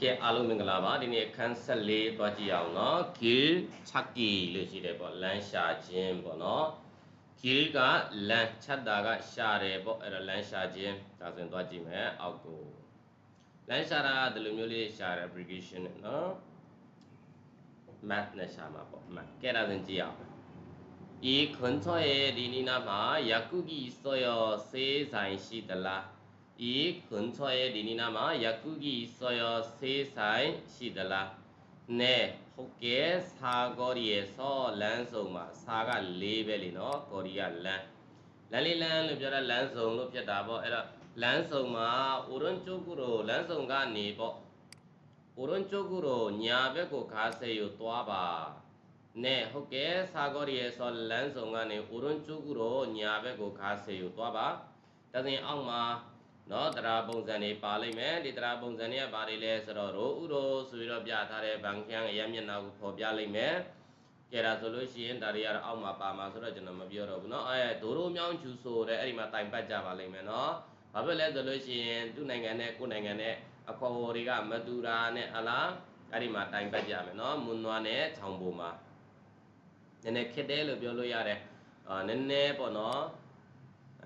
ကဲအားလုံးမင်္ဂလာပါဒီနေ့ခန်း14သွားကြည့်အောင်เนาะ gil chucky လို့ရှိတယ်ပေါ့လမ်းရှာခြင်းပေါ့เนาะ gil ကလမ်းချက်တာကရှာတယ်ပေါ့အဲ့တော့လမ်းရှာခြင်းဒါဆိုရင်သွားကြည့်မယ်အောက်ကိုလမ်းရှာတာဒီလိုမျိုးလေးရှာတယ် abbreviation เนาะ math နဲ့ရှာမှာပေါ့ math ကဲဒါဆိုရင်ကြည့်အောင်ဤခွန်ချောရဲ့ဒီနီနာမှာယာကုကီစောရစေးဆိုင်ရှိသလား 이 근처에 리니나마 약국이 있어 요? 세살 시달 라. 네, 혹게 사거리에서 란송마 사가 레벨이너 거리야 란. 란리란로 벼라 란송로 벼다보 에라 란송마 오른쪽으로 란송가 네버 오른쪽으로 야베고 가세요 또아 봐. 네, 혹게 사거리에서 란송가네 오른쪽으로 야베고 가세요 또아 봐. 다음에 악마 နော်တရားပုံစံတွေပါလိမ့်မယ်ဒီတရားပုံစံတွေကဘာတွေလဲဆိုတော့ရိုးဥရိုဆိုပြီးတော့ပြထားတဲ့ဗန်ခန်းအရမျက်နှာကိုဖော်ပြလိမ့်မယ်ကဲဒါဆိုလို့ရှိရင်ဒါတွေကတော့အောက်မှာပါမှာဆိုတော့ကျွန်တော်မပြောတော့ဘူးเนาะအဲဒိုရိုမြောင်းချူဆိုတဲ့အဲ့ဒီမှာတိုင်ပတ်ကြပါလိမ့်မယ်เนาะဘာဖြစ်လဲဆိုလို့ရှိရင်သူ့နိုင်ငံနဲ့ကိုယ်နိုင်ငံနဲ့အခေါ်အဝေါ်တွေကမတူတာနဲ့ဟလားအဲ့ဒီမှာတိုင်ပတ်ကြမယ်เนาะမွန်နွားနဲ့ချောင်ပုံမှာနည်းနည်းခက်တယ်လို့ပြောလို့ရတယ်အာနည်းနည်းပေါ့เนาะ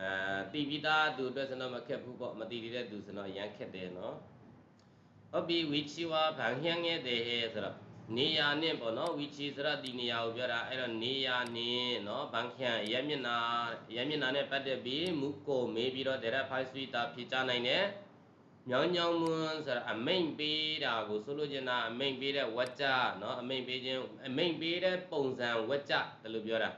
အဲတီပြီးသားသူအတွက်စတော့မခက်ဘူးပေါ့မတီတဲ့သူစတော့ရမ်းခက်တယ်နော်ဟုတ်ပြီဝီချီဝါဗန်ဟျန်ရဲ့တဲ့ဟဲဆိုတော့နေရာနဲ့ပေါ့နော်ဝီချီဆိုတော့ဒီနေရာကိုပြောတာအဲ့တော့နေရာနဲ့နော်ဗန်ဟျန်ရဲမျက်နာရဲမျက်နာနဲ့ပတ်သက်ပြီးမူကိုမေးပြီးတော့တဲ့ဖိုင်ဆွီတာဖြေချနိုင်တယ်ညောင်းညောင်းမွန်းဆိုတော့အမိန်ပေးတာကိုဆိုလိုချင်တာအမိန်ပေးတဲ့ဝက်ကြနော်အမိန်ပေးခြင်းအမိန်ပေးတဲ့ပုံစံဝက်ကြတယ်လို့ပြောတာ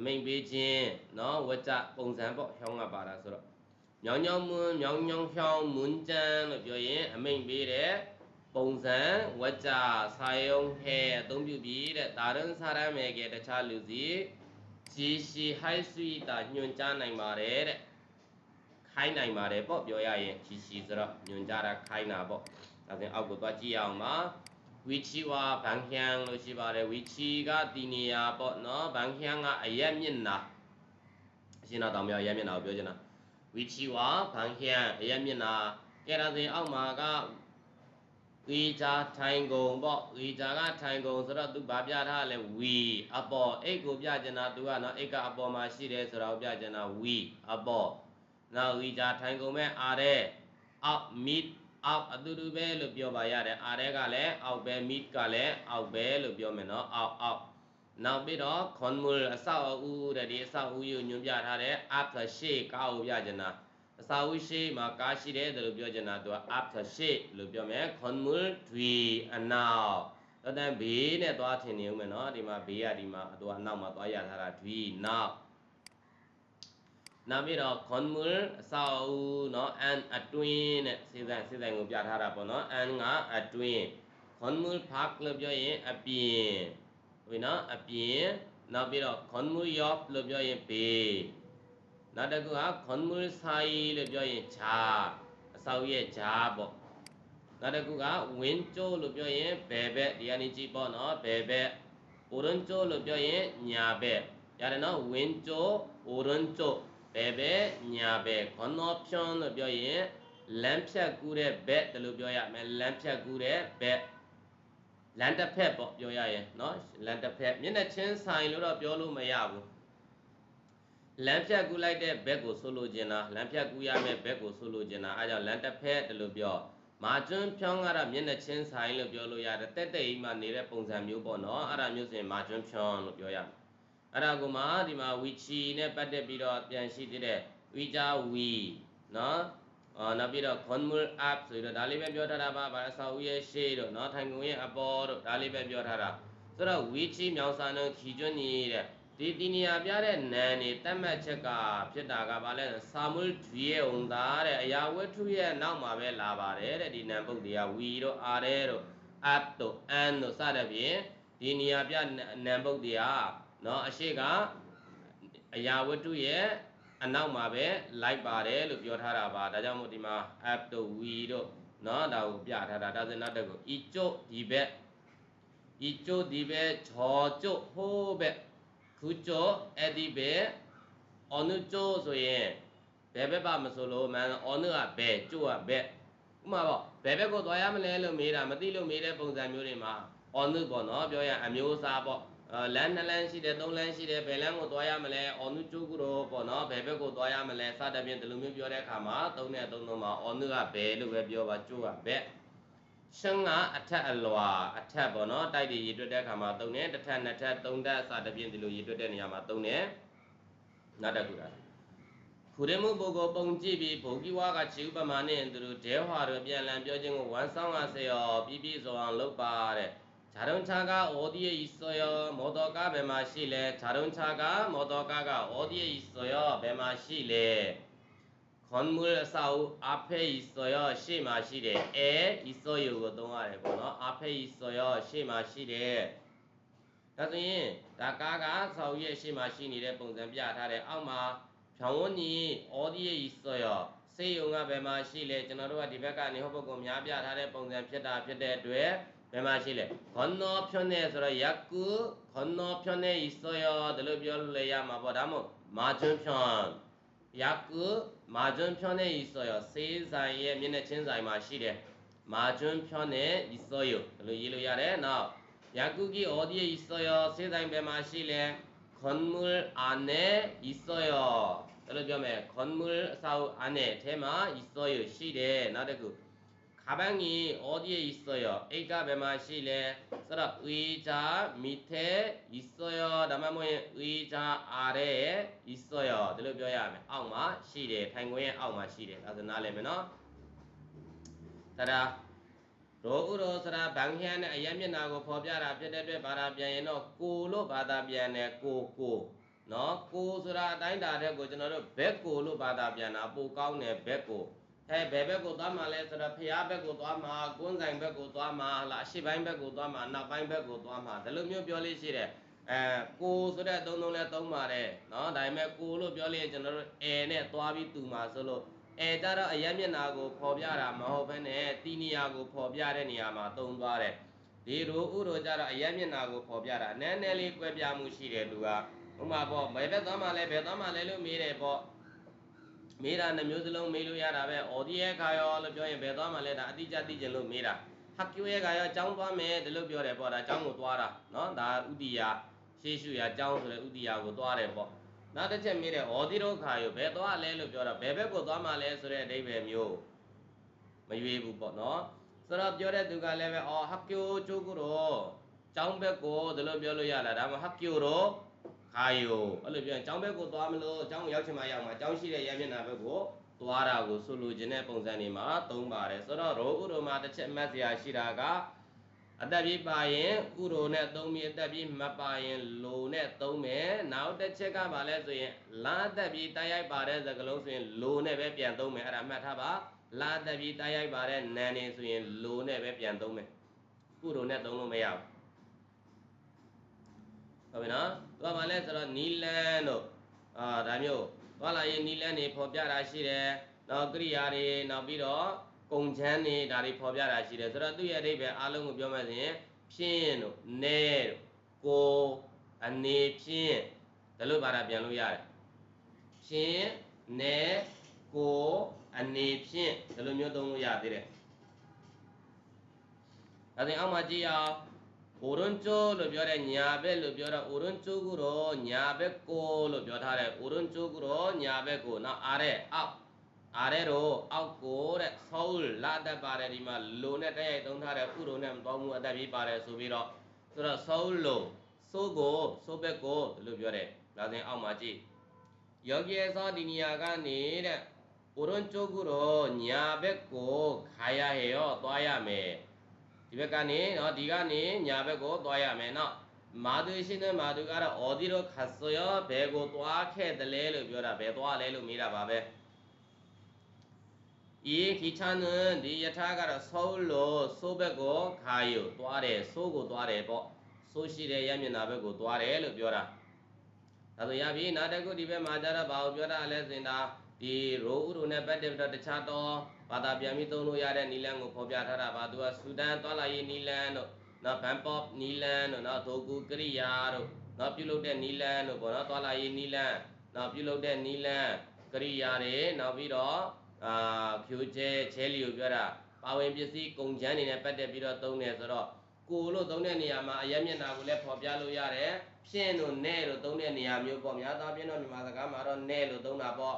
အမိန်ပေးခြင်းနော်ဝကြပုံစံပေါ့ဟောင်းကပါတာဆိုတော့မြောင်ညောင်းမွန်းမြောင်ညောင်းဟောင်းမွန်းချမ်းလို့ပြောရင်အမိန်ပေးတဲ့ပုံစံဝကြဆာယုံဟဲအသုံးပြုပြီးတဲ့ဒါရင်ဆာရမဲကတခြားလူစီဂျီရှီဟိုက်ဆွီတာညွန်ကြားနိုင်ပါတယ်တဲ့ခိုင်းနိုင်ပါတယ်ပေါ့ပြောရရင်ဂျီရှီဆိုတော့ညွန်ကြားတာခိုင်းတာပေါ့ဒါဆိုရင်အောက်ကိုသွားကြည့်အောင်ပါ ဝီချီဝါဘန်ဟျန်လို့ရှိပါတယ်ဝီချီကတီနီယာပေါ့နော်ဘန်ဟျန်ကအရက်မျက်နှာအရှင်တော်တောင်မြောက်ရက်မျက်နှာကိုပြောချင်တာဝီချီဝါဘန်ဟျန်အရက်မျက်နှာကဲဒါဆိုရင်အောက်မှာကဝီဂျာထိုင်ကုန်ပေါ့ဝီဂျာကထိုင်ကုန်ဆိုတော့သူဗာပြထားလဲဝီအပေါ်အိတ်ကိုပြချင်တာသူကနော်အိတ်ကအပေါ်မှာရှိတယ်ဆိုတော့ပြချင်တာဝီအပေါ်နောက်ဝီဂျာထိုင်ကုန်မဲ့အားတဲ့အောက်မီ အောက်အတူတူပဲလို့ပြောပါရတယ်အားတဲ့ကလည်းအောက်ပဲ meet ကလည်းအောက်ပဲလို့ပြောမယ်နော်အောက်အောက်နောက်ပြီးတော့ conmul အဆောက်အဦတဲ့ဒီအဆောက်အဦကိုညွှန်ပြထားတဲ့ after shade ကားကိုပြချင်တာအစာဝိရှိမှာကားရှိတယ်လို့ပြောချင်တာသူက after shade လို့ပြောမယ် conmul တွီအနောက်တော့တန်ဘေးနဲ့သွားထင်နေဦးမယ်နော်ဒီမှာဘေးကဒီမှာသူကအနောက်မှာသွားရထားတာတွီနောက် နောက်ပြီးတော့ခွန်မူလအစာအုပ်နော်အန်အတွင်းနဲ့စေဆိုင်စေဆိုင်ကိုပြထားတာပေါ့နော်အန်ကအတွင်းခွန်မူလဖတ်လို့ပြောရင်အပြင်ဟုတ်နော်အပြင်နောက်ပြီးတော့ခွန်မူယော့လို့ပြောရင်ဘေးနောက်တစ်ခုကခွန်မူလဆိုင်လို့ပြောရင်ခြားအစာအုပ်ရဲ့ခြားပေါ့နောက်တစ်ခုကဝင်းကျိုးလို့ပြောရင်ဘယ်ဘက်ဒီကနေကြည့်ပေါ့နော်ဘယ်ဘက် orange လို့ပြောရင်ညာဘက်ရတယ်နော်ဝင်းကျိုး orange ဘယ်ဘက်ညာဘက်ခွန်တော်ဖြွန်းလို့ပြောရင်လမ်းဖြတ်ကူးတဲ့ဘက်တလို့ပြောရမယ်လမ်းဖြတ်ကူးတဲ့ဘက်လမ်းတစ်ဖက်ပေါ့ပြောရရင်เนาะလမ်းတစ်ဖက်မျက်နှာချင်းဆိုင်လို့တော့ပြောလို့မရဘူးလမ်းဖြတ်ကူးလိုက်တဲ့ဘက်ကိုဆိုလိုချင်တာလမ်းဖြတ်ကူးရမယ့်ဘက်ကိုဆိုလိုချင်တာအဲကြောင့်လမ်းတစ်ဖက်တလို့ပြောမာကျွန်းဖြောင်းကတော့မျက်နှာချင်းဆိုင်လို့ပြောလို့ရတယ်တက်တက်ကြီးမှနေတဲ့ပုံစံမျိုးပေါ့နော်အဲ့ဒါမျိုးဆိုရင်မာကျွန်းဖြောင်းလို့ပြောရမယ် အဲ့ဒါကမှဒီမှာဝီချီနဲ့ပတ်သက်ပြီးတော့ပြန်ရှိသေးတဲ့ဝီချာဝီနော်အော်နောက်ပြီးတော့ conmul app ဆိုတော့ဒါလေးပဲပြောထားတာပါဗာဆောက်ဦးရဲ့ရှေ့တို့နော်ထိုင်ကုန်ရဲ့အပေါ်တို့ဒါလေးပဲပြောထားတာဆိုတော့ဝီချီမြောင်စာနုခီကျွန်းကြီးတဲ့ဒီတီနီယာပြတဲ့နန်နေတတ်မှတ်ချက်ကဖြစ်တာကဘာလဲစာမွေးထွေရဲ့ုံသားတဲ့အရာဝတ္ထုရဲ့နောက်မှာပဲလာပါတယ်တဲ့ဒီနံပုတ်တွေကဝီတို့အာရဲတို့ app တို့ an တို့စတဲ့ဖြင့်ဒီနေရာပြနံပုတ်တွေ ကနော်အရှိကအရာဝတ္ထုရဲ့အနောက်မှာပဲလိုက်ပါတယ်လို့ပြောထားတာပါဒါကြောင့်မို့ဒီမှာ app တို့ we တို့เนาะဒါကိုပြထားတာဒါဆိုနောက်တစ်ခု i ကျုပ်ဒီဘက် i ကျုပ်ဒီဘက်ချောကျုပ်ဟိုးဘက်ခုကျုပ်အဲ့ဒီဘက်အနုကျုပ်ဆိုရင်ဘယ်ဘက်ပါမဆိုလို့မန်အနုကဘယ်ကျုပ်ကဘက် ဥပမာပေါ့ဘယ်ဘက်ကိုသွားရမလဲလို့မေးတာမသိလို့မေးတဲ့ပုံစံမျိုးတွေမှာ on ပေါ့နော်ပြောရရင်အမျိုးအစားပေါ့အဲ လမ်းနှစ်လမ်းရှိတယ်သုံးလမ်းရှိတယ်ဘယ်လမ်းကိုသွားရမလဲ on ကျိုးကူတော့ပေါ့နော်ဘယ်ဘက်ကိုသွားရမလဲစသဖြင့်ဒီလိုမျိုးပြောတဲ့အခါမှာသုံးနဲ့သုံးသုံးမှာ on ကဘယ်လို့ပဲပြောပါကျိုးကဘက်ရှင်းကအထက်အလွာအထက်ပေါ့နော်တိုက်တွေရေတွက်တဲ့အခါမှာသုံးတယ်တစ်ထက်နှစ်ထက်သုံးထက်စသဖြင့်ဒီလိုရေတွက်တဲ့နေရာမှာသုံးတယ်နောက်တစ်ခုလားခုရမှုပုဂ္ဂိုလ်ပုံကြည့်ပြီးဘုံကြီးဝါကခြေဥပမာနဲ့သူတို့ဒဲဟွာတို့ပြန်လည်ပြောခြင်းကိုဝန်ဆောင်ရစေရောပြီးပြီးဆိုအောင်လုပ်ပါတဲ့ ဂျာရုံချာကဩဒီယေဤဆိုရောမောတော်ကဘယ်မှာရှိလဲဂျာရုံချာကမောတော်ကကဩဒီယေဤဆိုရောဘယ်မှာရှိလဲခွန်မူလအစာဦးအဖေဤဆိုရောရှေ့မှာရှိတယ်အဲဤဆိုယောကိုသုံးရတယ်ပေါ့နော်အဖေဤဆိုရောရှေ့မှာရှိတယ်ဒါဆိုရင်ဒါကားကဆောက်ရဲ့ရှေ့မှာရှိနေတဲ့ပုံစံပြထားတယ်အောက်မှာဖြောင်းဝန်းကြီးဩဒီယေဤဆိုရောစေယုံကဘယ်မှာရှိလဲကျွန်တော်တို့ကဒီဘက်ကနေဟောပုဂ္ဂိုလ်များပြထားတဲ့ပုံစံဖြစ်တာဖြစ်တဲ့အတွက် ဘယ်မှာရှိလဲခွန်နောဖြောနေဆိုတော့ယကုခွန်နောဖြောနေဤဆိုရောဒီလိုပြောလို့လည်းရမှာပေါ့ဒါမို့မာကျွန်းဖြောင်းယကုမာကျွန်းဖြောနေဤဆိုရောစေးဆိုင်ရဲ့မျက်နှာချင်းဆိုင်မှာရှိတယ်မာကျွန်းဖြောနေဤဆိုရောဒီလိုရေးလို့ရတယ်နောက်ယကုကီဩဒီယေဤဆိုရောစေးဆိုင်ဘယ်မှာရှိလဲခွန်မူလအာနေဤဆိုရောအဲ့လိုပြော မယ်ခွန်မူလအစာအုပ်အနေအဲမှာဤစောရရှိတယ်နောက်တစ်ခုခါပန်းကြီးအော်ဒီယေဤစောရအိတ်ကဘယ်မှာရှိလဲဆိုတော့ဝီချာမိသေးဤစောရဒါမှမဟုတ်ရင်ဝီချာအားတဲ့ဤစောရဒီလိုပြောရမယ်အောက်မှာရှိတယ်ထိုင်ခွင်းရဲ့အောက်မှာရှိတယ်ဒါဆိုနားလည်မယ်နော်တရာရောဥရောစရာဘန်ဟျန်နဲ့အယက်မျက်နာကိုဖော်ပြတာဖြစ်တဲ့အတွက်ဘာသာပြန်ရင်တော့ကိုလို့ဘာသာပြန်တယ်ကိုကိုနော်ကိုဆိုတာအတိုင်းတာတဲ့ကိုကျွန်တော်တို့ဘက်ကိုလို့ဘာသာပြန်တာပိုကောင်းတယ်ဘက်ကို ဟဲ့ဘယ်ဘက်ကိုသွားမှာလဲဆိုတော့ဖျားဘက်ကိုသွားမှာကွန်းဆိုင်ဘက်ကိုသွားမှာဟလားအရှိပိုင်းဘက်ကိုသွားမှာနောက်ပိုင်းဘက်ကိုသွားမှာဒီလိုမျိုးပြောလေးရှိတယ်အဲကိုဆိုတဲ့အသုံးလုံးလဲသုံးပါတယ်နော်ဒါပေမဲ့ကိုလို့ပြောလေးကျွန်တော်တို့အဲနဲ့သွားပြီးတူမှာဆိုလို့အဲကြတော့အရက်မျက်နာကိုဖော်ပြတာမဟုတ်ဘဲနဲ့တီနီယာကိုဖော်ပြတဲ့နေရာမှာသုံးသွားတယ်ဒီရိုဥရိုကြတော့အရက်မျက်နာကိုဖော်ပြတာနည်းနည်းလေးကွဲပြားမှုရှိတယ်သူကဥမာပေါ့ဘယ်ဘက်သွားမှလဲဘယ်သွားမှလဲလို့မေးတယ်ပေါ့ မေးတာနှမျိုးစလုံးမေးလို့ရတာပဲအော်ဒီရဲ့ခါရောလို့ပြောရင်ဘယ်သွားမှလဲဒါအတိအကျသိချင်လို့မေးတာဟက်ကျူရဲ့ခါရောအကြောင်းသွားမယ်ဒီလိုပြောတယ်ပေါ့ဒါအကြောင်းကိုသွားတာเนาะဒါဥတီယာရှေးရှုရာအကြောင်းဆိုတဲ့ဥတီယာကိုသွားတယ်ပေါ့နောက်တစ်ချက်မေးတယ်အော်ဒီတို့ခါရောဘယ်သွားလဲလို့ပြောတော့ဘယ်ဘက်ကိုသွားမှလဲဆိုတဲ့အဓိပ္ပာယ်မျိုးမရွေးဘူးပေါ့เนาะဆိုတော့ပြောတဲ့သူကလည်းပဲအော်ဟက်ကျူကျိုးကိုတော့ကျောင်းဘက်ကိုဒီလိုပြောလို့ရလားဒါမှဟက်ကျူတော့ ခါယိုအဲ့လိုပြောရင်ကျောင်းဘက်ကိုသွားမလို့ကျောင်းကိုရောက်ချင်မှရောက်မှာကျောင်းရှိတဲ့ရမျက်နှာဘက်ကိုသွားတာကိုဆိုလိုချင်တဲ့ပုံစံတွေမှာသုံးပါတယ်ဆိုတော့ရောဥရောမှာတစ်ချက်မှတ်စရာရှိတာကအသက်ပြည့်ပါရင်ဥရောနဲ့သုံးပြီးအသက်ပြည့်မပါရင်လိုနဲ့သုံးမယ်နောက်တစ်ချက်ကပါလဲဆိုရင်လာအသက်ပြည့်တိုက်ရိုက်ပါတဲ့စကားလုံးဆိုရင်လိုနဲ့ပဲပြန်သုံးမယ်အဲ့ဒါမှတ်ထားပါလာအသက်ပြည့်တိုက်ရိုက်ပါတဲ့နာနေဆိုရင်လိုနဲ့ပဲပြန်သုံးမယ်ဥရောနဲ့သုံးလို့မရဘူးဟုတ်ပြီနော် သူကမှလဲဆိုတော့နီလန်တို့အာဒါမျိုးသွားလာရင်နီလန်တွေဖော်ပြတာရှိတယ်နောက်ကရိယာတွေနောက်ပြီးတော့ကုံချမ်းတွေဒါတွေဖော်ပြတာရှိတယ်ဆိုတော့သူ့ရဲ့အဓိပ္ပာယ်အားလုံးကိုပြောမှဆိုရင်ဖြင်းတို့နဲတို့ကိုအနေဖြင်းဒါလို့ဘာသာပြန်လို့ရတယ်ဖြင်းနဲကိုအနေဖြင်းဒါလိုမျိုးသုံးလို့ရသေးတယ်ဒါဆိုရင်အောက်မှာကြည့်အောင် 오른쪽 လို့ပြောတဲ့ညာဘက်လို့ပြောတော့ 오른쪽으로 ညာဘက်ကိုလို့ပြောထားတယ် 오른쪽으로 ညာဘက်ကိုနောက်အားတဲ့အောက်အားတဲ့တော့အောက်ကိုတဲ့ဆော울လာတတ်ပါတယ်ဒီမှာလိုနဲ့တက်ရိုက်သုံးထားတဲ့ဥရုနဲ့မပေါင်းမှုအတက်ပြီးပါတယ်ဆိုပြီးတော့ဆိုတော့ဆော울လို့စိုးကိုစိုးဘက်ကိုဒီလိုပြောတယ်ဒါဆိုရင်အောက်မှာကြည့်ယောဂီသောဒီနေရာကနေတဲ့ 오른쪽으로 ညာဘက်ကိုခါရဟေရောသွားရမယ် ဒီဘက်ကနေနော်ဒီကနေညာဘက်ကိုသွားရမယ်နော်မာသူရှင်တဲ့မာသူကတော့အော်ဒီတော့ခါဆိုရဘယ်ကိုသွားခဲ့တယ်လဲလို့ပြောတာဘယ်သွားလဲလို့မေးတာပါပဲဤခိချန်ဒီယထာကတော့ဆိုးလို့ဆိုးဘက်ကိုခါယူသွားတယ်ဆိုးကိုသွားတယ်ပေါ့ဆိုးရှိတဲ့ရမျက်နာဘက်ကိုသွားတယ်လို့ပြောတာဒါဆိုရပြီနာတကုဒီဘက်မှာကြတော့ဘာကိုပြောတာလဲစင်တာဒီရိုးဥရုနဲ့ပတ်တယ်ပြီးတော့တခြားတော့ ဘာသာပြန်ပြီးသုံးလို့ရတဲ့နီလန်ကိုဖော်ပြထားတာပါသူကဆူဒန်သွားလာရေးနီလန်တို့နော်ဘန်ပေါနီလန်တို့နော်ဒိုကူကရိယာတို့နော်ပြုလုပ်တဲ့နီလန်တို့ပေါ့နော်သွားလာရေးနီလန်နော်ပြုလုပ်တဲ့နီလန်ကရိယာတွေနောက်ပြီးတော့အာဖြူကျဲချဲလီကိုပြောတာပါဝင်ပစ္စည်းကုန်ချမ်းနေနဲ့ပတ်သက်ပြီးတော့သုံးတယ်ဆိုတော့ကိုလို့သုံးတဲ့နေရာမှာအယက်မျက်နှာကိုလည်းဖော်ပြလို့ရတယ်ဖြင့်လို့နဲ့လို့သုံးတဲ့နေရာမျိုးပေါ့များသားပြင်းတော့မြန်မာစကားမှာတော့နဲ့လို့သုံးတာပေါ့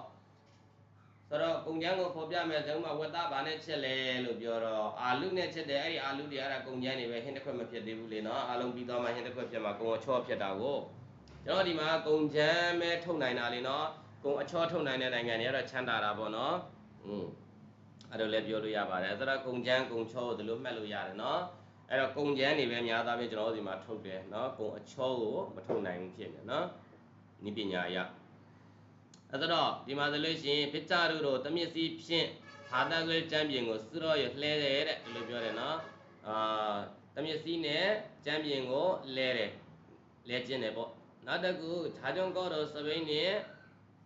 ဆိုတော့ကုံချမ်းကိုဖော်ပြမယ်ဆိုမှဝတ္တဘာနဲ့ချက်လဲလို့ပြောတော့အာလူနဲ့ချက်တယ်အဲ့ဒီအာလူတွေအဲ့ဒါကုံချမ်းနေပဲဟင်းတစ်ခွက်မဖြစ်သေးဘူးလေနော်အားလုံးပြီးသွားမှဟင်းတစ်ခွက်ဖြစ်မှာကုံအချော့ဖြစ်တာကိုကျွန်တော်ဒီမှာကုံချမ်းပဲထုတ်နိုင်တာလေနော်ကုံအချော့ထုတ်နိုင်တဲ့နိုင်ငံတွေကတော့ချမ်းသာတာပေါ့နော်อืมအဲ့ဒါလည်းပြောလို့ရပါတယ်ဆိုတော့ကုံချမ်းကုံချော့ကိုဒီလိုမှတ်လို့ရတယ်နော်အဲ့တော့ကုံချမ်းနေပဲများသားပြင်ကျွန်တော်တို့ဒီမှာထုတ်တယ်နော်ကုံအချော့ကိုမထုတ်နိုင်ဘူးဖြစ်နေနော်နိပညာအရာ အဲဆိုတော့ဒီမှာဆိုလို့ရှိရင်ဖိချရုတို့တမျက်စီဖြင့်ဟာတန်ဆွဲကျမ်းပြင်ကိုစတော့ရလှဲတယ်တဲ့ဒီလိုပြောတယ်နော်အာတမျက်စီနဲ့ကျမ်းပြင်ကိုလဲတယ်လဲကျင်တယ်ပေါ့နောက်တစ်ခုခြားကြုံကောတော့စပိန်နဲ့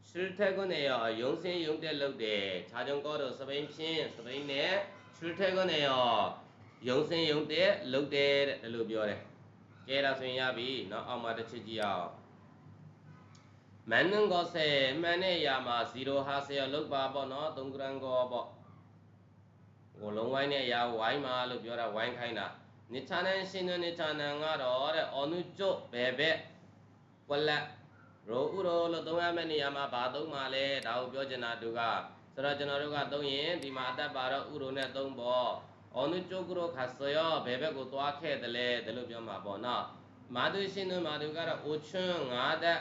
စရထက်ကနေရောရုံစင်းရုံတက်လုပ်တယ်ခြားကြုံကောတော့စပိန်ဖြင့်စပိန်နဲ့စရထက်ကနေရောရုံစင်းရုံတက်လုပ်တယ်တဲ့ဒီလိုပြောတယ်ကဲဒါဆိုရင်ရပြီเนาะအောက်မှာတစ်ချက်ကြည့်အောင် မန်နန်ကောဆေမှန်တဲ့ຢာမှာ0ဟာဆေလောက်ပါပေါ့နော်3ဂရမ်ကောပေါ့။ဟိုလုံးဝိုင်းတဲ့ຢာဝိုင်းမှာလို့ပြောတာဝိုင်းခိုင်းတာ။နိချာနန်ရှင်နနိချာနန်ကတော့တဲ့အောနုကျုဘယ်ဘက်ကွက်လက်ရောဥရောလို့သုံးရမယ့်နေရာမှာဘာသုံးမှာလဲဒါကိုပြောချင်တာသူကဆိုတော့ကျွန်တော်တို့ကသုံးရင်ဒီမှာအသက်ပါတော့ဥရောနဲ့သုံးပေါ့အောနုကျုကရောခါဆယောဘယ်ဘက်ကိုသွားခဲ့တယ်လဲဒါလို့ပြောမှာပေါ့နော်မာသူရှင်တို့မာသူကတော့အိုချွန်းငါးသက်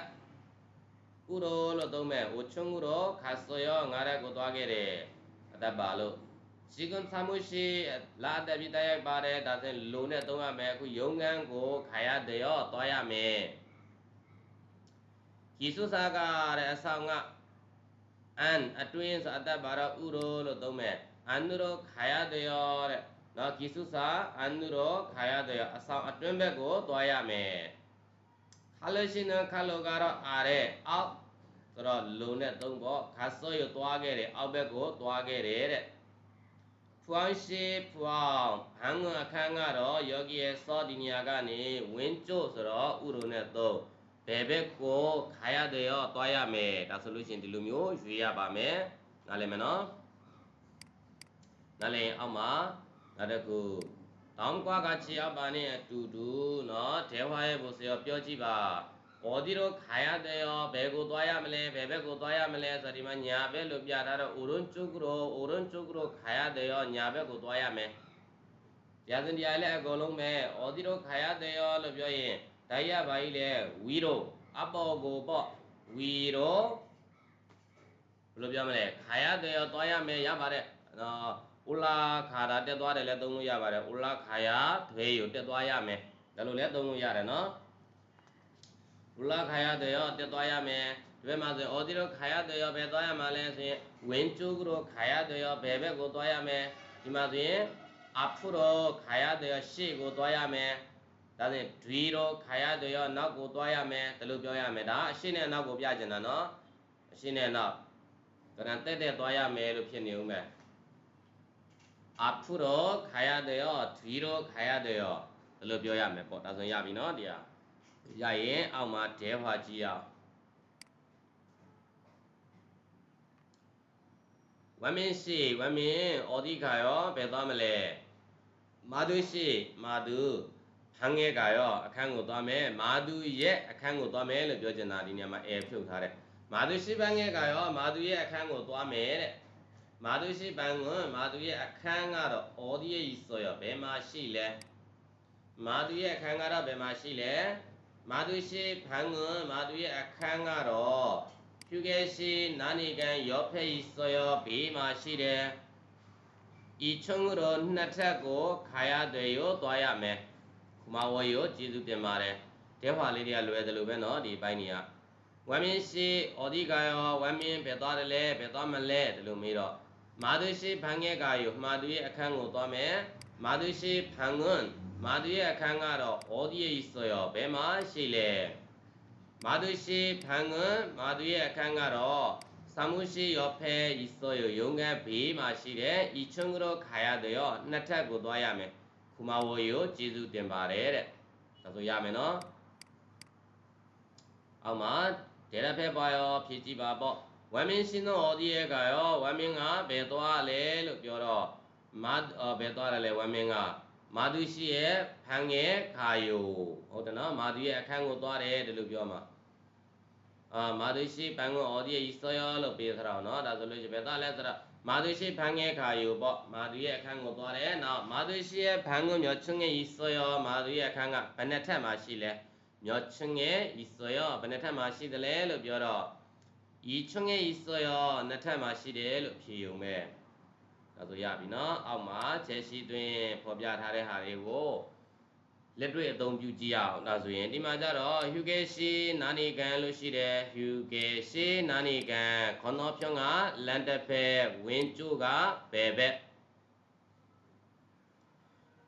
ဥရောလို့သုံးမယ်အိုချွန်းဥရောခါဆယောငါးသက်ကိုသွားခဲ့တယ်အသက်ပါလို့စီကွန်သမှုရှိလာတဲ့ပြတိုက်ရိုက်ပါတယ်ဒါဆိုလိုနဲ့သုံးရမယ်အခုယုံငန်းကိုခါရတဲ့ရောသွားရမယ်ယေရှုစာကတဲ့အဆောင်ကအန်အတွင်းဆိုအတ္တဘာရဥရောလို့သုံးမယ်အန်နုရောခါရတယ်ရောတဲ့နော်ယေရှုစာအန်နုရောခါရတယ်ရောအဆောင်အတွင်းဘက်ကိုသွားရမယ် ခါလို့ရှိရင်ခါလို့ကတော့အားတဲ့အောက်ဆိုတော့လုံနဲ့သုံးပေါ့ခါစောရသွားခဲ့တယ်အောက်ဘက်ကိုသွားခဲ့တယ်တဲ့ဖွမ်းရှိဖွမ်းဟန်ငအခန်းကတော့ယောဂီရဲ့စောဒီနီယာကနေဝင်းကျို့ဆိုတော့ဥရောနဲ့သုံးဘယ်ဘက်ကိုခါရတယ်ရောသွားရမယ်ဒါဆိုလို့ရှိရင်ဒီလိုမျိုးရွေးရပါမယ်နားလည်မယ်နော်နားလည်ရင်အောက်မှာနောက်တစ်ခု တောင်းကွာကချီအပ်ပါနဲ့အတူတူနော်ဒဲဝါရဲ့ဘုဆရာပြောကြည့်ပါဘောဒီရောခါရတယ်ရောဘယ်ကိုသွားရမလဲဘယ်ဘက်ကိုသွားရမလဲဆိုဒီမှာညာဘက်လို့ပြထားတော့ဥရုံကျုကရောဥရုံကျုကရောခါရတယ်ရောညာဘက်ကိုသွားရမယ်ရာဇင်တရားလည်းအကုန်လုံးပဲဩဒီရောခါရတယ်ရောလို့ပြောရင်ဒါရပါကြီးလေဝီရိုအပေါ်ကိုပေါ့ဝီရိုဘယ်လိုပြောမလဲခါရတယ်ရောသွားရမယ်ရပါတယ်နော် ဥလာခါတာတက်သွားတယ်လည်းသုံးလို့ရပါတယ်ဥလာခါရထွေးကိုတက်သွားရမယ်ဒါလိုလည်းသုံးလို့ရတယ်နော်ဥလာခါရတယ်ရောတက်သွားရမယ်ဒီဘက်မှာဆိုရင်အော်ဒီရောခါရတယ်ရောဘယ်သွားရမှာလဲဆိုရင်ဝင်းကျုကရောခါရတယ်ရောဘယ်ဘက်ကိုသွားရမယ်ဒီမှာဆိုရင်အဖုရောခါရတယ်ရောရှေ့ကိုသွားရမယ်ဒါဆိုရင်ဒွီရောခါရတယ်ရောနောက်ကိုသွားရမယ်ဒါလို့ပြောရမယ်ဒါအရှင်းနဲ့နောက်ကိုပြကျင်တာနော်အရှင်းနဲ့နောက်ကရန်တက်တက်သွားရမယ်လို့ဖြစ်နေဦးမယ် အဖုရောခါရတယ်ရောဒွီရောခါရတယ်ရောဒါလို့ပြောရမယ်ပေါ့ဒါဆိုရင်ရပြီနော်တရားရရင်အောက်မှာဒဲဖွာကြည့်အောင်ဝမ်းမင်းရှိဝမ်းမင်းအော်ဒီခါရောဘယ်သွားမလဲမာသူရှိမာသူဟန်ငယ်ကရောအခန်းကိုသွားမယ်မာသူရဲ့အခန်းကိုသွားမယ်လို့ပြောချင်တာဒီနေရာမှာအဲဖြုတ်ထားတယ်မာသူရှိပန်းငယ်ကရောမာသူရဲ့အခန်းကိုသွားမယ်တဲ့ မာသူရှိပန်းကမာသူရဲ့အခန်းကတော့အော်ဒီရဲ့ဆိုရဘယ်မှာရှိလဲမာသူရဲ့အခန်းကတော့ဘယ်မှာရှိလဲမာသူရှိဖန်ကမာသူရဲ့အခန်းကတော့ဖြူကဲရှိနာနီကန်ရောဖဲ့ဆိုရဘေးမှာရှိတယ်ဤချုံရောနှစ်ထပ်ကိုခါရတယ်ရောသွားရမယ် ခုမဝရောကျေးဇူးတင်ပါတယ်တဲဟွာလေးတွေကလွယ်တယ်လို့ပဲเนาะဒီဘိုင်းတွေကဝမ်းမြင့်ရှိအော်ဒီကရောဝမ်းမြင့်ဘယ်သွားတယ်လဲဘယ်သွားမလဲဒီလိုမေးတော့ မာသူရှိဖန်ငဲကရောမာသူရဲ့အခန်းကိုသွားမယ်မာသူရှိဖန်ငွန်းမာသူရဲ့အခန်းကတော့အော်ဒီရဲ့ဆိုရောဘယ်မှာရှိလဲမာသူရှိဖန်ငွန်းမာသူရဲ့အခန်းကတော့ဆာမှုရှိရောဖဲဤဆိုရောယုံငယ်ဘေးမှာရှိတယ်ဤချုံကတော့ခါရတယ်ရောနှစ်ထပ်ကိုသွားရမယ်ခုမဝရောကျေးဇူးတင်ပါတယ်တဲ့ဒါဆိုရမယ်နော်အောက်မှာဒေရဖက်ပါရောဖြည့်ကြည့်ပါပေါ့ ဝမ်မင်းရှင်သောအော်ဒီရဲ့ကရောဝမ်မင်းကဘယ်သွားလဲလို့ပြောတော့မာအော်ဘယ်သွားရလဲဝမ်းမင်းကမာသူရှိရဲ့ဖန်ငယ်ခါယိုဟုတ်တယ်နော်မာသူရဲ့အခန်းကိုသွားတယ်ဒီလိုပြောမှာအာမာသူရှိဖန်ကိုအော်ဒီရဲ့ဆောယောလို့ပြောထားတော့နော်ဒါဆိုလို့ရှိရင်ဘယ်သွားလဲဆိုတော့မာသူရှိဖန်ငယ်ခါယိုပေါ့မာသူရဲ့အခန်းကိုသွားတယ်နောက်မာသူရှိရဲ့ဖန်ကိုမျောချွငယ်ဤဆောယောမာသူရဲ့အခန်းကဘယ်နှစ်ထက်မှရှိလဲမျောချွငယ်ဤဆောယောဘယ်နှစ်ထက်မှရှိတယ်လဲလို့ပြောတော့ ဤချွငယ်ဤဆောယောနှစ်ထက်မှရှိတယ်လို့ဖြေုံပဲဒါဆိုရပြီနော်အောက်မှာချက်ရှိသွင်းဖော်ပြထားတဲ့ဟာတွေကိုလက်တွေ့အသုံးပြုကြည့်အောင်ဒါဆိုရင်ဒီမှာကြတော့ဟျူကေရှိနာနီကန်လို့ရှိတယ်ဟျူကေရှိနာနီကန်ခွန်တော်ဖြုံးကလန်တစ်ဖက်ဝင်းကျိုးကဘယ်ဘက်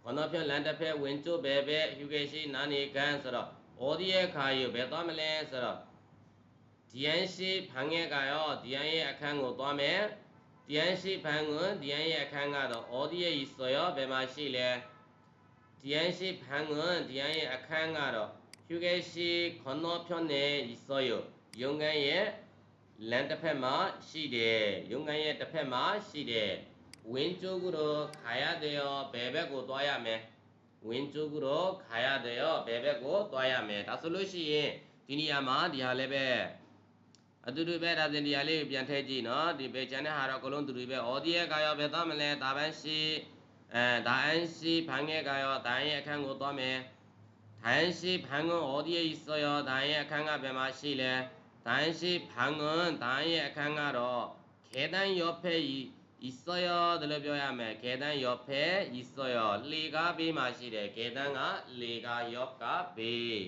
ခွန်တော်ဖြုံးလန်တစ်ဖက်ဝင်းကျိုးဘယ်ဘက်ဟျူကေရှိနာနီကန်ဆိုတော့အော်ဒီရဲ့ခါယူဘယ်သွားမလဲဆိုတော့ ဒီယန်ရှိဖန်ငယ်ကရောဒီယန်ရဲ့အခန်းကိုသွားမယ်ဒီယန်ရှိဖန်ကွန်ဒီယန်ရဲ့အခန်းကတော့အော်ဒီရဲ့ဆိုရောဘယ်မှာရှိလဲဒီယန်ရှိဖန်ကွန်ဒီယန်ရဲ့အခန်းကတော့ဟျူကေရှိခွန်တော်ဖြုံးနေဆိုရောယုံကန်ရဲ့လန်တစ်ဖက်မှာရှိတယ်ယုံကန်ရဲ့တစ်ဖက်မှာရှိတယ်ဝင်းကျိုးကတော့ခါရတယ်ရောဘယ်ဘက်ကိုသွားရမလဲဝင်းကျိုးကတော့ခါရတယ်ရောဘယ်ဘက်ကိုသွားရမလဲဒါဆိုလို့ရှိရင်ဒီနေရာမှာဒီဟာလည်းပဲ အတူတူပဲဒါတင်ဒီဟာလေးကိုပြန်ထည့်ကြည့်နော်ဒီပဲကျန်တဲ့ဟာတော့အကုန်လုံးတူတူပဲအော်ဒီရဲ့ကာရောဘယ်သွားမလဲဒါပန်းရှိအဲဒါအန်ရှိဖန်ငယ်ကာရောဒါရဲ့အခန်းကိုသွားမယ်ထိုင်ရှိဖန်ကွန်အော်ဒီရဲ့ဆိုရောဒါရဲ့အခန်းကဘယ်မှာရှိလဲဒါရှိဖန်ကွန်ဒါရဲ့အခန်းကတော့ခေတန်းရောဖဲ့ဤဤဆိုရောဒါလို့ပြောရမယ်ခေတန်းရောဖဲ့ဤဆိုရောလေကားဘေးမှာရှိတယ်ခေတန်းကလေကားရောကဘေး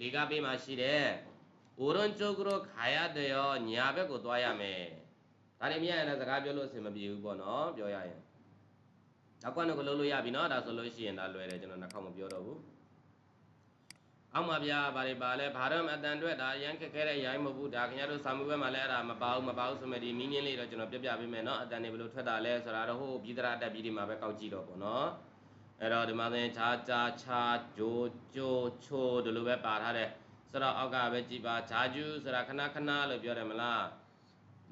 လေကားဘေးမှာရှိတယ် 오른쪽으로 가야 돼요. 냐 뵙고 둬야 매. 다리 미안해စကားပြောလို့အဆင်မပြေဘူးပေါ့နော်ပြောရရင်နောက်ကနေကလုံးလို့ရပြီနော်ဒါဆိုလို့ရှိရင်ဒါလွယ်တယ်ကျွန်တော်နှာခေါင်းမပြောတော့ဘူးအောက်မှာဗျာဗါတွေပါလဲဘာတော့အတန်အတွက်ဒါရန်ခက်ခဲတဲ့ရိုင်းမဟုတ်ဘူးဒါခင်ဗျားတို့စာမှုဘက်မှာလည်းအဲ့ဒါမပါဘူးမပါဘူးဆိုမဲ့ဒီမင်းင်းလေးတော့ကျွန်တော်ပြပြပေးမယ်နော်အတန်တွေဘယ်လိုထွက်တာလဲဆိုတာတော့ဟိုပြည်ဒရာတက်ပြီးဒီမှာပဲကောက်ကြည့်တော့ပေါ့နော်အဲ့တော့ဒီမှာသင်ခြားခြားခြားဂျိုဂျိုချိုဒီလိုပဲပါထားတယ် ဆိုတော့အောက်ကပဲကြည်ပါဂျာဂျူးဆိုတာခဏခဏလို့ပြောတယ်မလား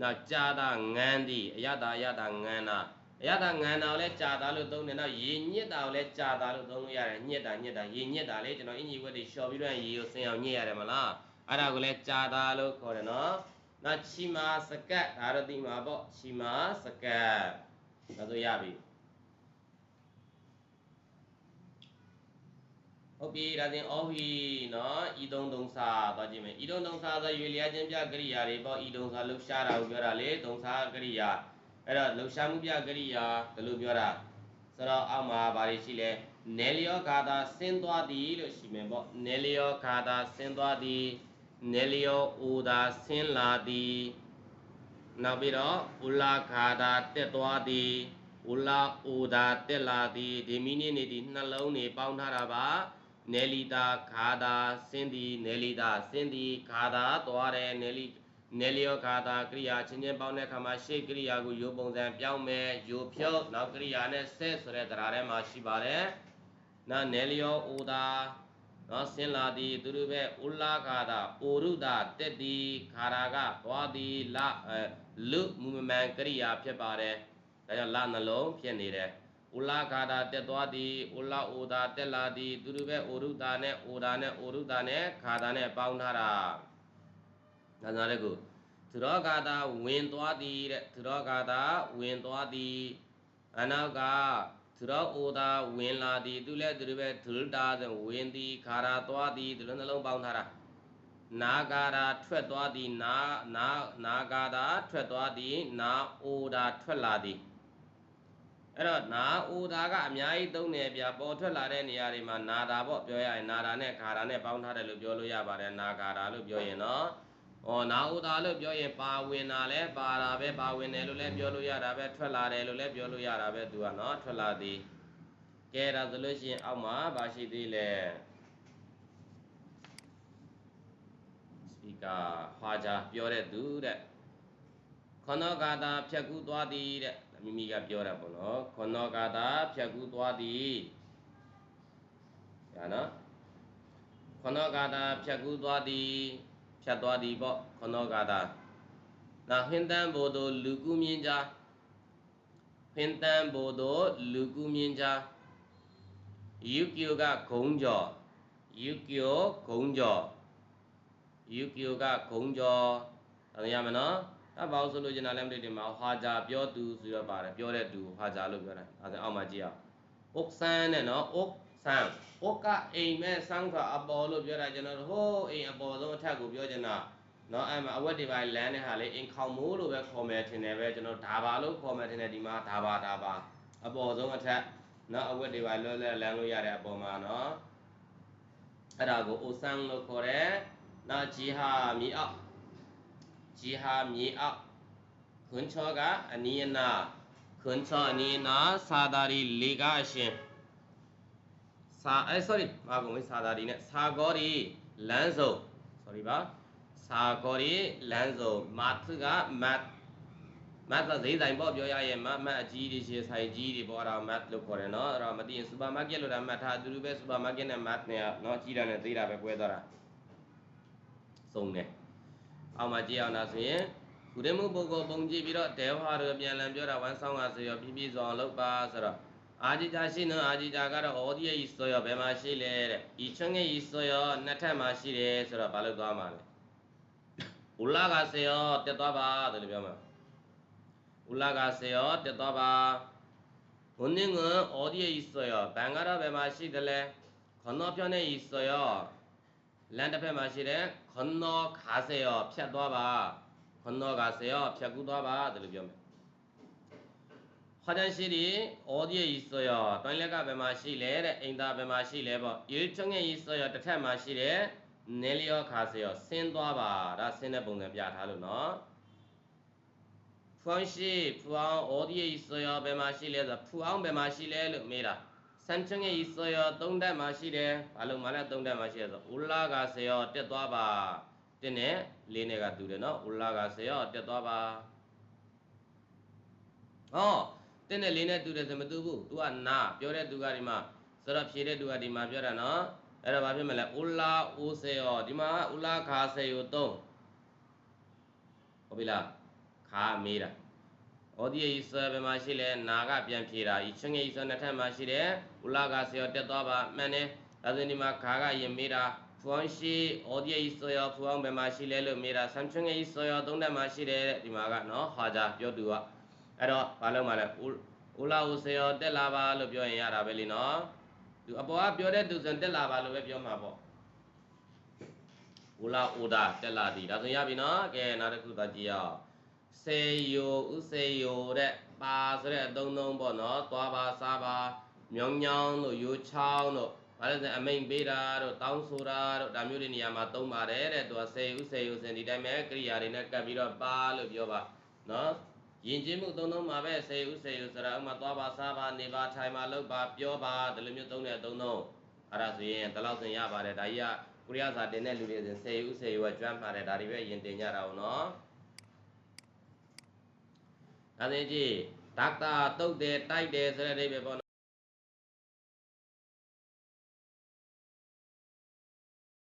နောက်ကြာတာငန်းသည်အယတာအယတာငန်းတာအယတာငန်းတာကိုလည်းကြာတာလို့သုံးတယ်နောက်ရေညစ်တာကိုလည်းကြာတာလို့သုံးလို့ရတယ်ညစ်တာညစ်တာရေညစ်တာလေကျွန်တော်အင်ကြီးဝက်တွေလျှော်ပြီးတော့ရေကိုဆင်းအောင်ညစ်ရတယ်မလားအဲ့ဒါကိုလည်းကြာတာလို့ခေါ်တယ်နော်နောက်ချီမာစကတ်ဒါတော့ဒီမှာပေါ့ချီမာစကတ်ဒါဆိုရပြီ ဟုတ်ပြီဒါတင်အော်ဟီနော်ဤသုံးသုံးစာသွားကြည့်မယ်ဤသုံးသုံးစာဆိုရွေလျာချင်းပြကရိယာတွေပေါ့ဤသုံးစာလှုပ်ရှားတာကိုပြောတာလေသုံးစာကရိယာအဲ့တော့လှုပ်ရှားမှုပြကရိယာဒါလို့ပြောတာဆိုတော့အောက်မှာဘာတွေရှိလဲနေလျောဂါသာဆင်းသွားသည်လို့ရှိမယ်ပေါ့နေလျောဂါသာဆင်းသွားသည်နေလျောဥသာဆင်းလာသည်နောက်ပြီးတော့ဥလာခါသာတက်သွားသည်ဥလာဥသာတက်လာသည်ဒီမိနစ်နေဒီနှလုံးနေပေါင်းထားတာပါ နယ်လီတာခါတာစင်းသည်နယ်လီတာစင်းသည်ခါတာသွားတယ်နယ်လီနယ်လျောခါတာကရိယာချင်းချင်းပေါင်းတဲ့အခါမှာရှေ့ကရိယာကိုရိုးပုံစံပြောင်းမယ်ရိုးဖြုတ်နောက်ကရိယာနဲ့ဆက်ဆိုတဲ့တရားထဲမှာရှိပါတယ်နော်နယ်လျောအိုတာနော်ဆင်းလာသည်သူတို့ပဲဥလာခါတာအိုရုတာတက်သည်ခါရာကသွားသည်လလူမူမမှန်ကရိယာဖြစ်ပါတယ်ဒါကြောင့်လနှလုံးဖြစ်နေတယ် ဥလာခါတာတက်သွားသည်ဥလာအိုတာတက်လာသည်သူတို့ပဲအိုရုတာနဲ့အိုတာနဲ့အိုရုတာနဲ့ခါတာနဲ့ပေါင်းထားတာဒါဆိုတဲ့ကိုသူတော်ခါတာဝင်သွားသည်တဲ့သူတော်ခါတာဝင်သွားသည်အနောက်ကသူတော်အိုတာဝင်လာသည်သူလည်းသူတို့ပဲသူတာဆိုဝင်သည်ခါရာသွားသည်ဒီလိုနှလုံးပေါင်းထားတာနာဂါရာထွက်သွားသည်နာနာနာဂါတာထွက်သွားသည်နာအိုတာထွက်လာသည် အဲ့တော့နာအိုတာကအများကြီးသုံးတယ်ဗျာပေါ်ထွက်လာတဲ့နေရာတွေမှာနာတာပေါ့ပြောရရင်နာတာနဲ့ခါတာနဲ့ပေါင်းထားတယ်လို့ပြောလို့ရပါတယ်နာခါတာလို့ပြောရင်နော်ဩနာဥတာလို့ပြောရင်ပါဝင်တာလဲပါတာပဲပါဝင်တယ်လို့လည်းပြောလို့ရတာပဲထွက်လာတယ်လို့လည်းပြောလို့ရတာပဲသူကနော်ထွက်လာသည်ကဲဒါဆိုလို့ရှိရင်အောက်မှာဘာရှိသေးလဲစပီကာဟွာကြပြောတဲ့သူတဲ့ခန္ဓာကာတာဖြတ်ကူးသွားသည်တဲ့ မိမိကပြောတာပေါ့နော်ခန္ဓာကာတာဖြတ်ကူးသွားသည်ညာနော်ခန္ဓာကာတာဖြတ်ကူးသွားသည်ဖြတ်သွားသည်ပေါ့ခန္ဓာကာတာနာဟင်တန်ဘို့တို့လူကူမြင်ကြဖင်တန်းဘို့သို့လူကူမြင်ကြားယူကီယိုကဂုံကြော်ယူကီယိုဂုံကြော်ယူကီယိုကဂုံကြော်အဲ့ဒါရမယ်နော် အဲ့ဘာလို့ဆိုလို့ကျွန်တော်လည်းမသိတယ်မှာဟာဂျာပြောသူဆိုတော့ပါတယ်ပြောတဲ့သူဟာဂျာလို့ပြောတာအဲ့ဒါအောက်မှာကြည့်အောင်အုတ်ဆန်းနဲ့နော်အုတ်ဆန်းအုတ်ကအိမ်မဲ့ဆန်းကအပေါ်လို့ပြောတာကျွန်တော်တို့ဟိုးအိမ်အပေါ်ဆုံးအထက်ကိုပြောချင်တာနော်အဲ့မှာအဝတ်တွေပိုင်းလမ်းတဲ့ဟာလေးအိမ်ခေါင်မိုးလို့ပဲခေါ်မယ်ထင်တယ်ပဲကျွန်တော်ဒါပါလို့ခေါ်မယ်ထင်တယ်ဒီမှာဒါပါဒါပါအပေါ်ဆုံးအထက်နော်အဝတ်တွေပိုင်းလွတ်လပ်လမ်းလို့ရတဲ့အပေါ်မှာနော်အဲ့ဒါကိုအိုဆန်းလို့ခေါ်တယ်နော်ဂျီဟာမြေအောက် ဂျီဟာမြေအောက်ခွန်ချောကအနီးအနားခွန်ချောအနီးအနားစာသာရီလေကအရှင်စာအဲ sorry မာကုန်ဝေးစာသာရီနဲ့စာဂောရီလမ်းစုံ sorry ပါစာဂောရီလမ်းစုံမတ်ကမတ်မတ်ကဈေးဆိုင်ပေါ့ပြောရရဲ့မတ်မတ်အကြီးတွေရှေ့ဆိုင်ကြီးတွေပေါ့အဲ့ဒါမတ်လို့ခေါ်တယ်နော်အဲ့တော့မသိရင်စူပါမားကတ်လို့တာမတ်ထားအတူတူပဲစူပါမားကတ်နဲ့မတ်နဲ့နော်ကြီးတာနဲ့သေးတာပဲ꿰သွားတာစုံတယ် အောက်မှာကြည့်အောင်လားဆိုရင်ဂုရမှုပုဂ္ဂိုလ်ပုံကြည့်ပြီးတော့ဒေဝရပြန်လည်ပြောတာဝန်ဆောင်ပါဆိုရောပြည့်ပြည့်စုံအောင်လုပ်ပါဆိုတော့အာဇိတာရှိနော်အာဇိတာကတော့ဩဒီယေဤဆိုရောဘယ်မှာရှိလဲတဲ့ဤချွန်းငယ်ဤဆိုရောနှစ်ထပ်မှာရှိတယ်ဆိုတော့ဘာလို့သွားမှာလဲဥလကဆေယောတက်သွားပါတယ်လို့ပြောမှာဥလကဆေယောတက်သွားပါဘုန်းင်းကဩဒီယေဤဆိုရောဘန်ကတော့ဘယ်မှာရှိတယ်လဲခနောပြောနေဤဆိုရောလမ်းတစ်ဖက်မှာရှိတယ် ခန္ဓာခါစေရောဖြတ်သွားပါခွန်တော်ကဆေရောဖြတ်ကူးသွားပါတယ်လို့ပြောမယ်။ဟာတန်ရှိဒီဩဒီယေဆိုရောတွိုင်းလက်ကဘယ်မှာရှိလဲတဲ့အိမ်သားဘယ်မှာရှိလဲပေါ့။ယေချုံငယ်ယေဆိုရောတစ်ထက်မှာရှိတယ်နဲလျောခါဆေရောဆင်းသွားပါဒါဆင်းတဲ့ပုံစံပြထားလို့နော်။ဖွန်ရှိဖွန်ဩဒီယေဆိုရောဘယ်မှာရှိလဲဆိုဖူအောင်ဘယ်မှာရှိလဲလို့မေးတာ။ စန်ချုံငယ်ယေဆိုရောသုံးတက်မှာရှိတယ်ဘာလို့မှလည်းသုံးတက်မှာရှိရဆိုဥလာကဆေရောတက်သွားပါ။တင်းနဲ့လေးနဲ့ကတူတယ်နော်ဥလာကဆေရောတက်သွားပါဟောတင်းနဲ့လေးနဲ့တူတယ်ဆိုမတူဘူး तू ကနာပြောတဲ့သူကဒီမှာဆိုတော့ဖြေတဲ့သူကဒီမှာပြောတာနော်အဲ့ဒါဘာဖြစ်မလဲဥလာဥဆေရောဒီမှာဥလာခါဆေရောသုံးဟုတ်ပြီလားခါမေးတာ ဩဒီယေဆွဲဘယ်မှာရှိလဲနာကပြန်ဖြေတာဤချင်းယေဆွဲနှစ်ထပ်မှာရှိတယ်ဥလာကဆေရောတက်သွားပါမှန်တယ်ဒါဆိုဒီမှာခါကရင်မေးတာဖွန်ရှိဩဒီယေဆွဲရောဖူအောင်ဘယ်မှာရှိလဲလို့မေးတာဆမ်ချွန်ယေဆွဲရောသုံးထပ်မှာရှိတယ်တဲ့ဒီမှာကနော်ဟာဂျာပြောသူကအဲ့တော့ဘာလို့မှလဲဥလာဥဆေရောတက်လာပါလို့ပြောရင်ရတာပဲလीနော်သူအပေါ်ကပြောတဲ့သူစံတက်လာပါလို့ပဲပြောမှာပေါ့ဥလာဥဒါတက်လာသည်ဒါဆိုရပြီနော်ကဲနောက်တစ်ခုသွားကြည့်အောင် စေယိုဥစေယိုတဲ့ပါဆိုတဲ့အသုံးသုံးပေါ့နော်သွားပါစားပါမြောင်းညောင်းတို့ရိုးချောင်းတို့ဘာလဲဆိုအမိန်ပေးတာတို့တောင်းဆိုတာတို့ဒါမျိုးတွေနေရာမှာသုံးပါတယ်တဲ့သူကစေဥစေယိုစင်ဒီတိုင်းပဲကရိယာတွေနဲ့ကပ်ပြီးတော့ပါလို့ပြောပါနော်ယဉ်ကျေးမှုသုံးသုံးမှာပဲစေဥစေယိုဆိုတာဥမာသွားပါစားပါနေပါထိုင်ပါလုပ်ပါပြောပါဒီလိုမျိုးသုံးတဲ့သုံးသုံးအဲ့ဒါဆိုရင်ဒီလောက်စင်ရပါတယ်ဒါကြီးကကိုရီးယားစာတင်တဲ့လူတွေစဉ်စေဥစေယိုကကျွမ်းမှာတယ်ဒါတွေပဲယဉ်တင်ကြတာဟုတ်နော် ဒါဆိုရင်ကြည့်ဒေါက်တာတုတ်တယ်တိုက်တယ်ဆိုတဲ့အဓိပ္ပာယ်ပေါ့နော်